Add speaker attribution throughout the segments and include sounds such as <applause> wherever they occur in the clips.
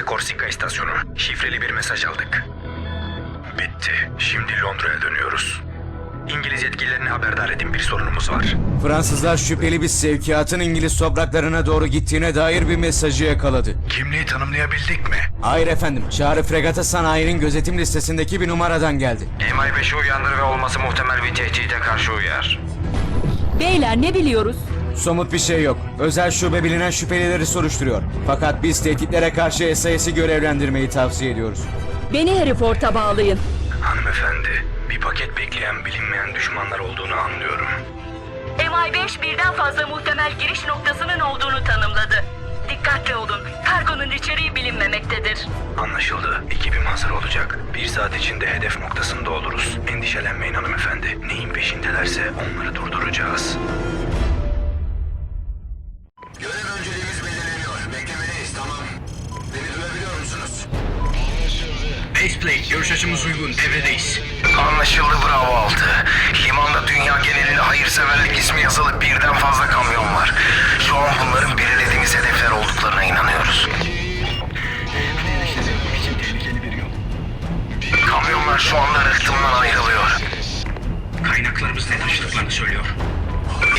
Speaker 1: Burası Korsika istasyonu. Şifreli bir mesaj aldık. Bitti. Şimdi Londra'ya dönüyoruz. İngiliz yetkililerini haberdar edin. Bir sorunumuz var.
Speaker 2: Fransızlar şüpheli bir sevkiyatın İngiliz topraklarına doğru gittiğine dair bir mesajı yakaladı.
Speaker 1: Kimliği tanımlayabildik mi?
Speaker 2: Hayır efendim, Çağrı Fregata Sanayi'nin gözetim listesindeki bir numaradan geldi.
Speaker 1: MI5'i uyandır ve olması muhtemel bir tehdide karşı uyar.
Speaker 3: Beyler ne biliyoruz?
Speaker 2: Somut bir şey yok. Özel şube bilinen şüphelileri soruşturuyor. Fakat biz tehditlere karşı SIS'i görevlendirmeyi tavsiye ediyoruz.
Speaker 3: Beni Hereford'a bağlayın.
Speaker 1: Hanımefendi, bir paket bekleyen bilinmeyen düşmanlar olduğunu anlıyorum.
Speaker 3: MI5 birden fazla muhtemel giriş noktasının olduğunu tanımladı. Dikkatli olun. Kargonun içeriği bilinmemektedir.
Speaker 1: Anlaşıldı. Ekibim hazır olacak. Bir saat içinde hedef noktasında oluruz. Endişelenmeyin hanımefendi. Neyin peşindelerse onları durduracağız. Açımız uygun. Devredeyiz. Anlaşıldı Bravo 6. Limanda dünya genelinde hayırseverlik ismi yazılı birden fazla kamyon var. Şu an bunların belirlediğimiz hedefler olduklarına inanıyoruz. Kamyonlar şu anda rıhtımdan ayrılıyor. Kaynaklarımız ne taşıdıklarını söylüyor.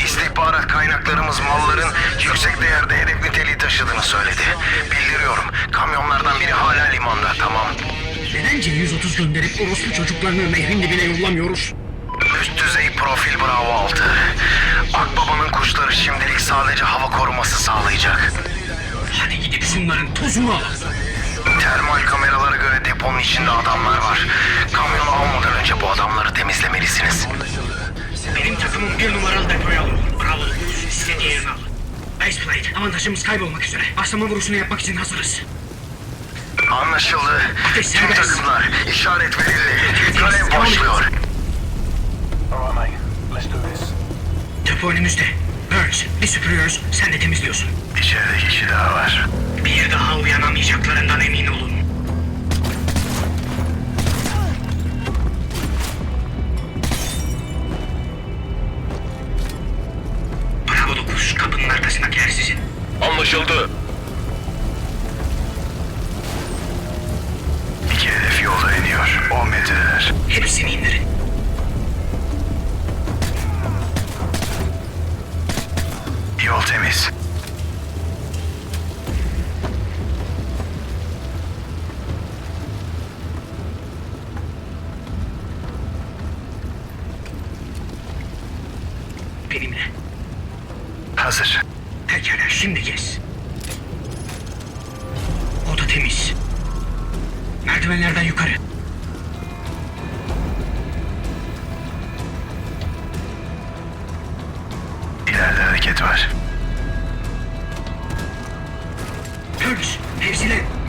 Speaker 1: İstihbarat kaynaklarımız malların yüksek değerde hedef niteliği taşıdığını söyledi. Bildiriyorum. Kamyonlardan biri hala limanda. Tamam.
Speaker 4: Neden C-130 gönderip orospu çocuklarını nehrin dibine yollamıyoruz?
Speaker 1: Üst düzey profil Bravo 6. Akbaba'nın kuşları şimdilik sadece hava koruması sağlayacak.
Speaker 4: Hadi gidip şunların tozunu alalım.
Speaker 1: Termal kameralara göre deponun içinde adamlar var. Kamyonu almadan önce bu adamları temizlemelisiniz.
Speaker 4: Benim takımım bir numaralı depoya alın. Bravo. Size diğerini alın. Baseplate, avantajımız kaybolmak üzere. Başlama vuruşunu yapmak için hazırız.
Speaker 1: Anlaşıldı. Tüm takımlar işaret verildi. Görev başlıyor.
Speaker 4: Depo önümüzde. Burns, bir süpürüyoruz, sen de temizliyorsun.
Speaker 1: İçeride kişi daha var.
Speaker 4: Bir daha uyanamayacaklarından emin olun. Merdivenlerden yukarı.
Speaker 1: İleride hareket var.
Speaker 4: Burns, hepsine.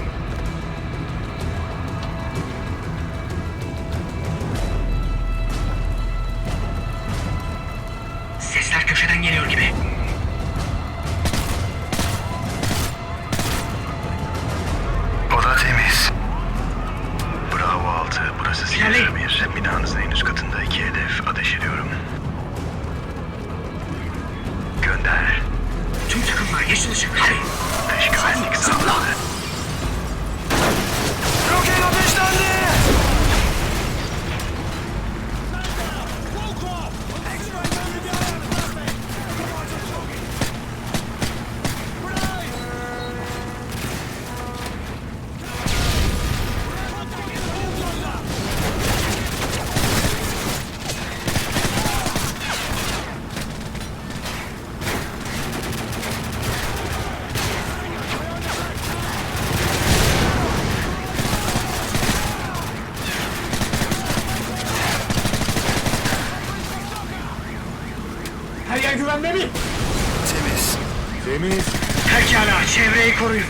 Speaker 1: Temiz.
Speaker 4: Pekala, çevreyi koruyun.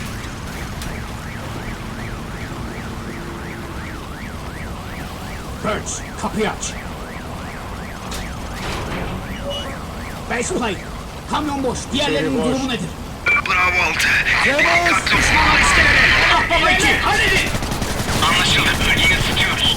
Speaker 4: Burns, kapıyı aç. Baseplate, kamyon boş. Diğerlerinin
Speaker 2: boş.
Speaker 4: durumu nedir?
Speaker 1: Bravo 6.
Speaker 4: Dikkatli düşmanlar iskelede. Ah baba iki, halledin.
Speaker 1: Anlaşıldı. Bölgeyi tutuyoruz.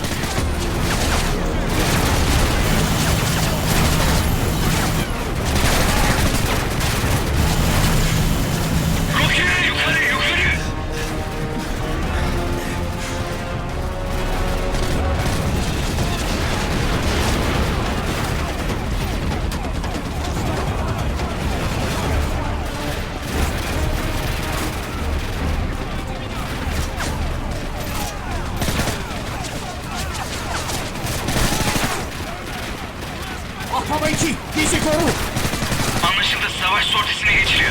Speaker 5: Akbaba 2, bizi koru.
Speaker 4: Anlaşıldı. Savaş sortisine geçiliyor.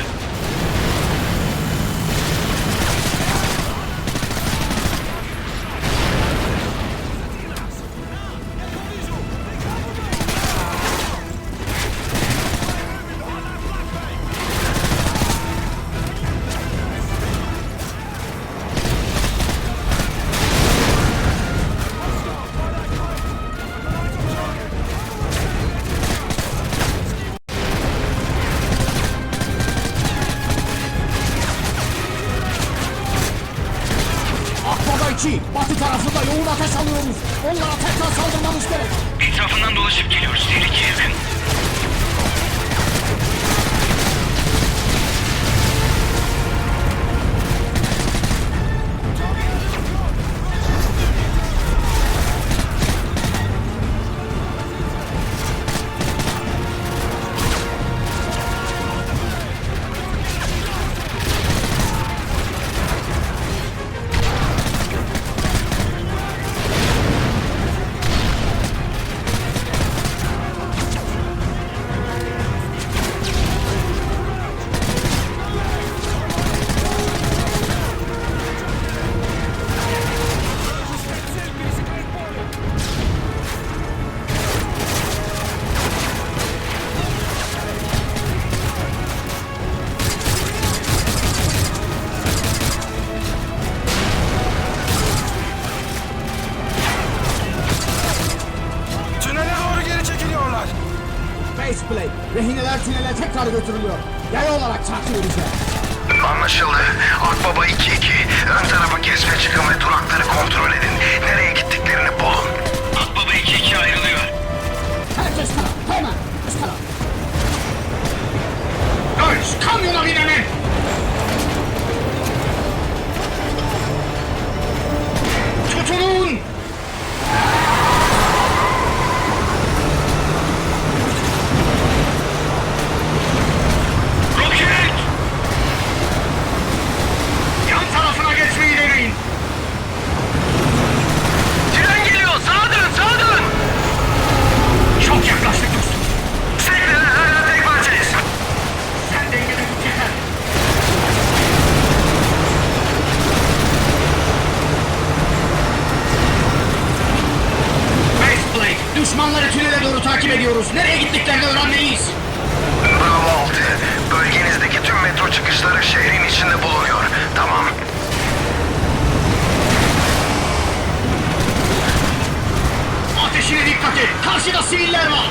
Speaker 1: Anlaşıldı. Akbaba 2-2. Ön tarafa kes ve çıkın ve durakları kontrol edin. Nereye gittiklerini bulun.
Speaker 4: Akbaba 2-2 ayrılıyor.
Speaker 5: Herkes taraf, hemen. Üst taraf.
Speaker 4: Dönüş. Kamyona bin hemen. Tutunun. Gittiklerini öğrenmeliyiz.
Speaker 1: Bravo 6. Bölgenizdeki tüm metro çıkışları şehrin içinde bulunuyor. Tamam.
Speaker 4: Ateşine dikkat et. Karşıda siviller var.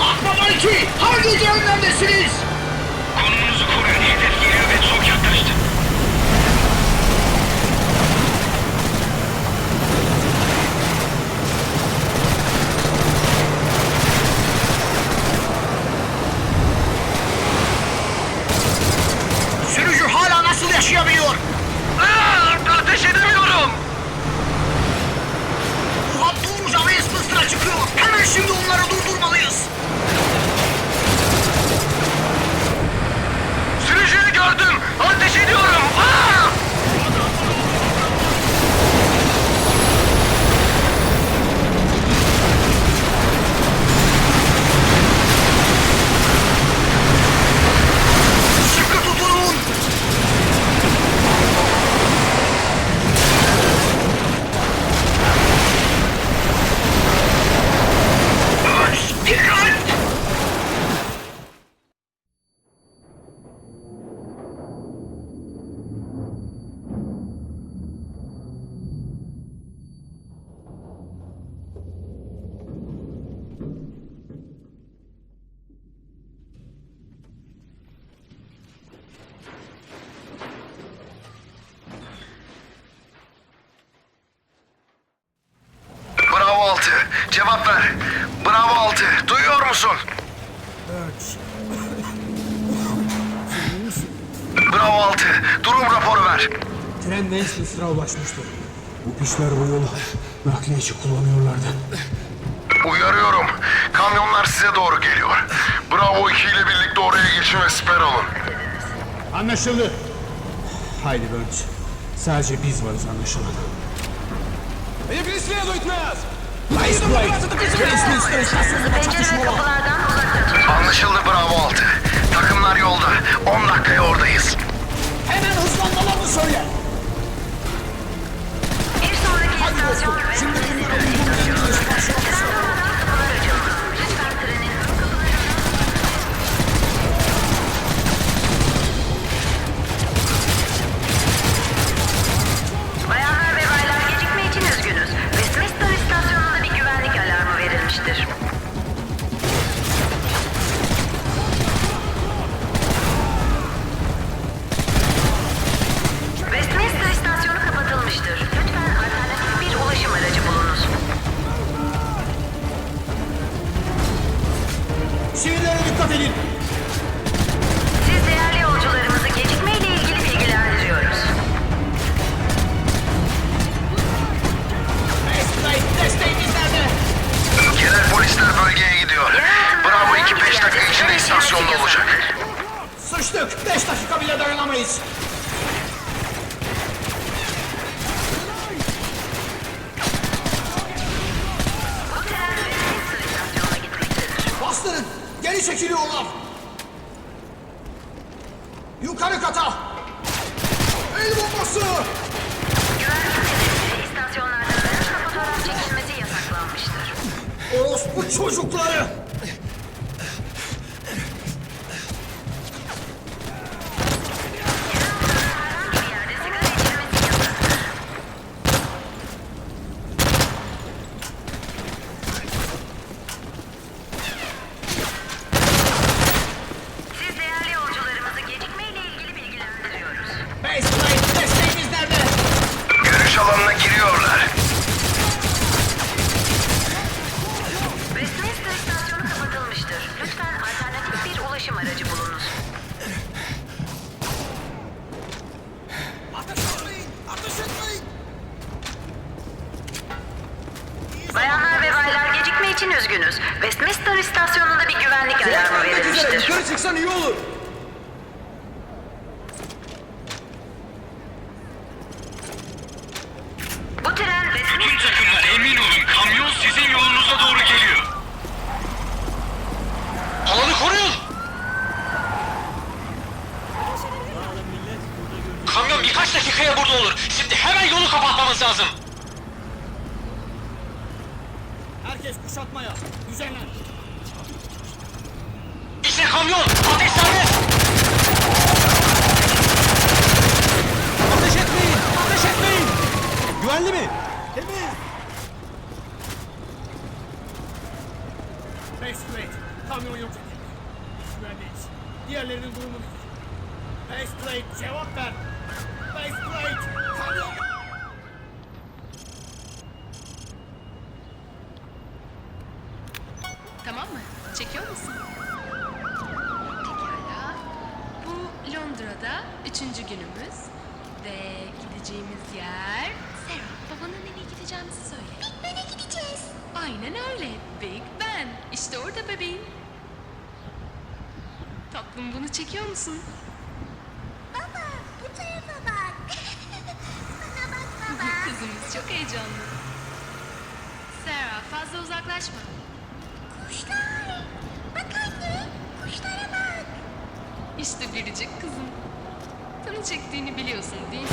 Speaker 4: Akbaba 2, hangi cehennemdesiniz?
Speaker 1: Cevap ver. Bravo 6. Duyuyor musun? Bravo 6. Durum raporu ver.
Speaker 5: Tren Westminster'a ulaşmıştır. Bu pişler bu yolu nakliye için kullanıyorlardı.
Speaker 1: Uyarıyorum. Kamyonlar size doğru geliyor. Bravo 2 ile birlikte oraya geçin ve siper alın.
Speaker 5: Anlaşıldı. Haydi Burns. Sadece biz varız anlaşılan.
Speaker 3: Pencere ve kapılardan.
Speaker 1: Anlaşıldı Bravo 6. Takımlar yolda. 10 dakikaya oradayız.
Speaker 5: Hemen hızlanmalarını söyle.
Speaker 3: Bir sonraki istasyon. Tren durmadan
Speaker 5: Yukarı kata. El bombası.
Speaker 3: Güvenlik nedeniyle istasyonlarda arasında fotoğraf çekilmesi yasaklanmıştır.
Speaker 5: Orospu çocukları.
Speaker 3: Westminster istasyonunda bir güvenlik alarmı verilmiştir.
Speaker 2: Yukarı çıksan iyi olur.
Speaker 5: Herkes kuşatmaya. Düzenlen.
Speaker 4: İşte kamyon. Ateş serbest.
Speaker 2: Ateş etmeyin! Ateş etmeyin! Güvenli mi? Temiz!
Speaker 5: Baseplate. Kamyon yok edildi. Güvendeyiz. Diğerlerinin durumu nedir? Baseplate cevap ver. Baseplate. Kamyon yok.
Speaker 6: Tamam mı? Çekiyor musun? Pekala. Bu Londra'da üçüncü günümüz. Ve gideceğimiz yer... Sarah, babana nereye gideceğimizi söyle. Big Ben'e gideceğiz. Aynen öyle. Big Ben. İşte orada bebeğim. Tatlım bunu çekiyor musun?
Speaker 7: Baba bu tarafa bak. <laughs> Bana bak baba. <laughs>
Speaker 6: Kızımız çok heyecanlı. Sarah fazla uzaklaşma.
Speaker 7: Kuşlar. Bak anne. Kuşlara bak.
Speaker 6: İşte biricik kızım. Sana çektiğini biliyorsun değil mi?